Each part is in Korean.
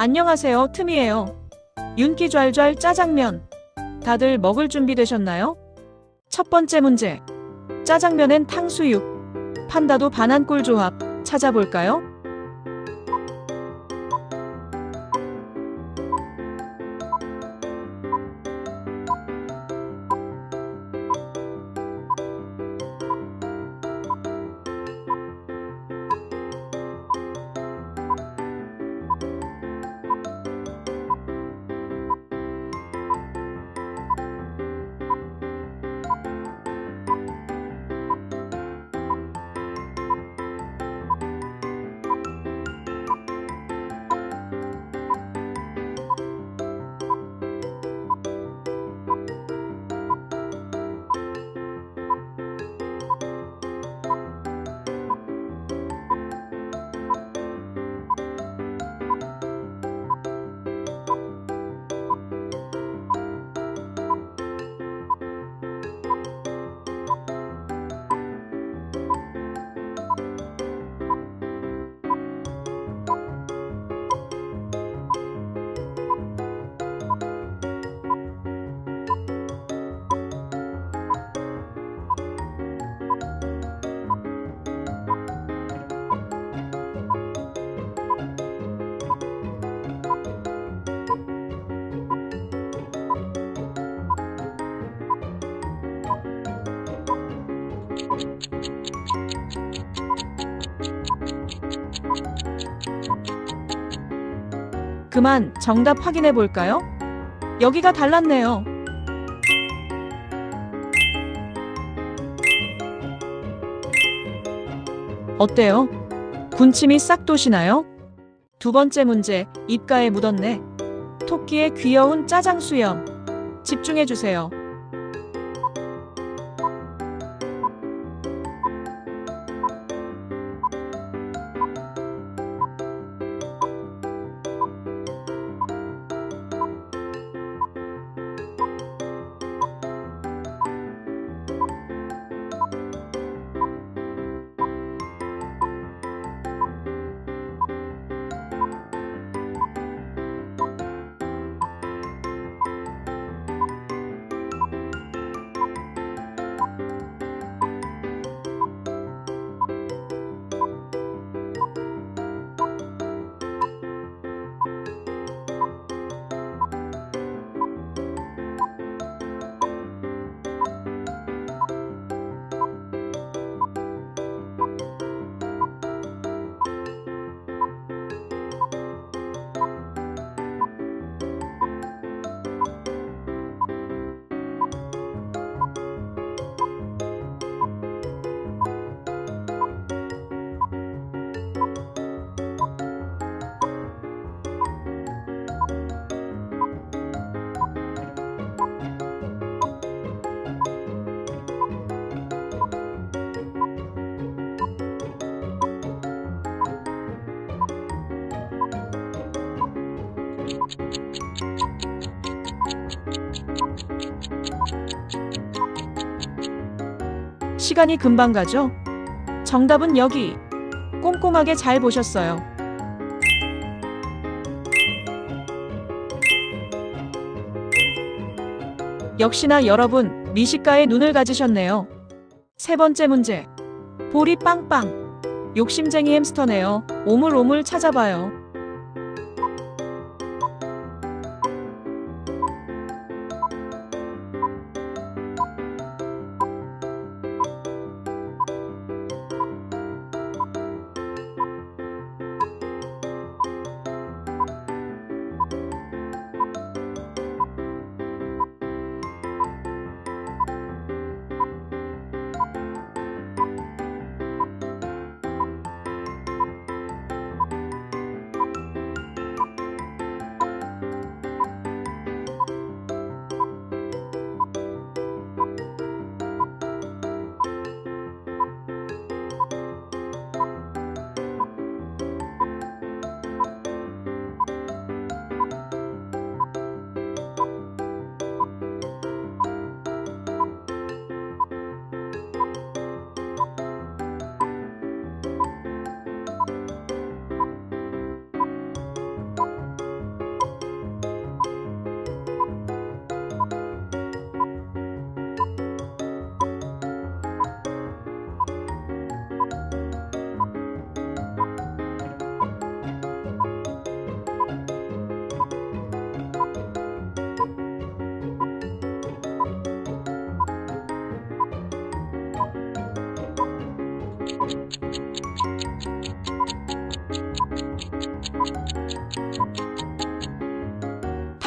안녕하세요, 틈이에요. 윤기 좔좔 짜장면. 다들 먹을 준비 되셨나요? 첫 번째 문제. 짜장면엔 탕수육. 판다도 반한꿀 조합. 찾아볼까요? 그만 정답 확인해 볼까요? 여기가 달랐네요. 어때요? 군침이 싹 도시나요? 두 번째 문제, 입가에 묻었네. 토끼의 귀여운 짜장 수염. 집중해 주세요. 시간이 금방 가죠? 정답은 여기. 꼼꼼하게 잘 보셨어요. 역시나 여러분, 미식가에 눈을 가지셨네요. 세 번째 문제. 볼이 빵빵. 욕심쟁이 햄스터네요. 오물오물 찾아봐요.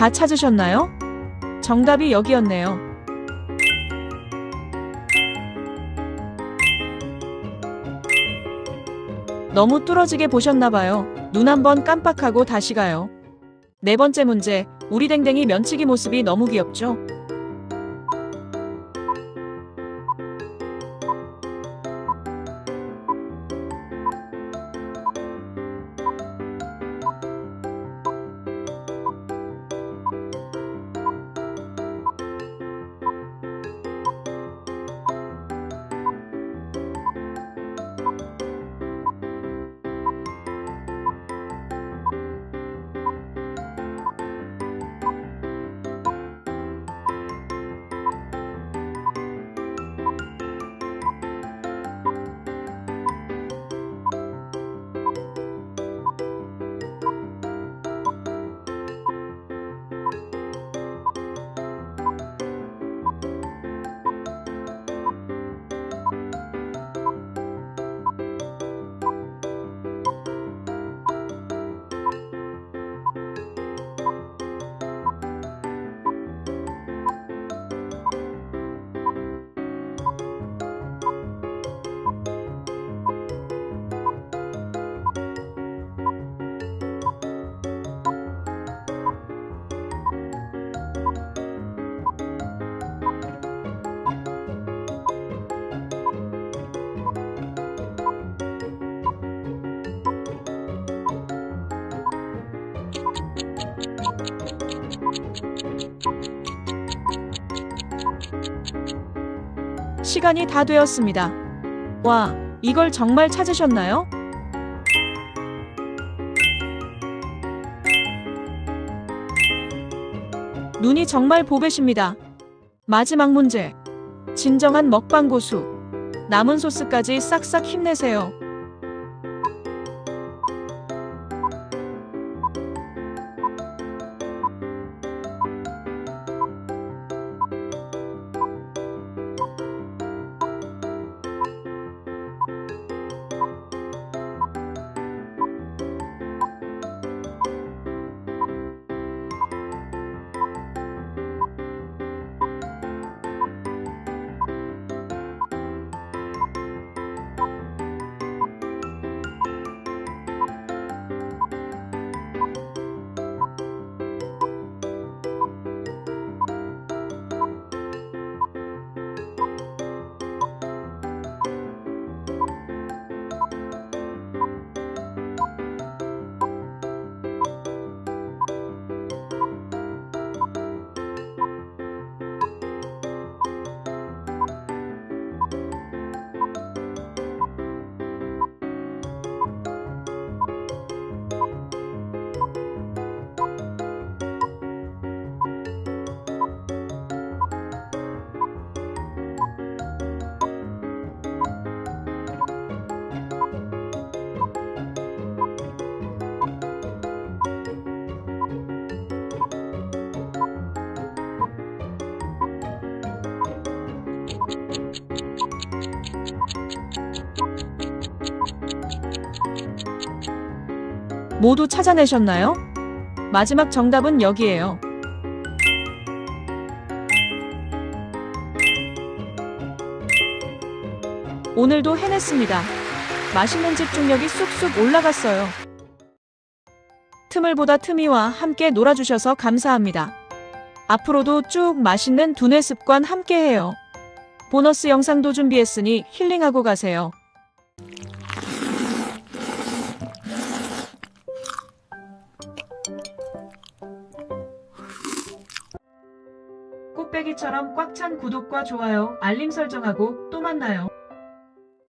다 찾으셨나요? 정답이 여기였네요. 너무 뚫어지게 보셨나봐요. 눈 한번 깜빡하고 다시 가요. 네 번째 문제. 우리 댕댕이 면치기 모습이 너무 귀엽죠? 시간이 다 되었습니다. 와, 이걸 정말 찾으셨나요? 눈이 정말 보배십니다. 마지막 문제. 진정한 먹방 고수. 남은 소스까지 싹싹 힘내세요. 모두 찾아내셨나요? 마지막 정답은 여기에요. 오늘도 해냈습니다. 맛있는 집중력이 쑥쑥 올라갔어요. 틈을 보다 틈이와 함께 놀아주셔서 감사합니다. 앞으로도 쭉 맛있는 두뇌 습관 함께해요. 보너스 영상도 준비했으니 힐링하고 가세요. 꽃배기처럼 꽉 찬 구독과 좋아요, 알림 설정하고 또 만나요.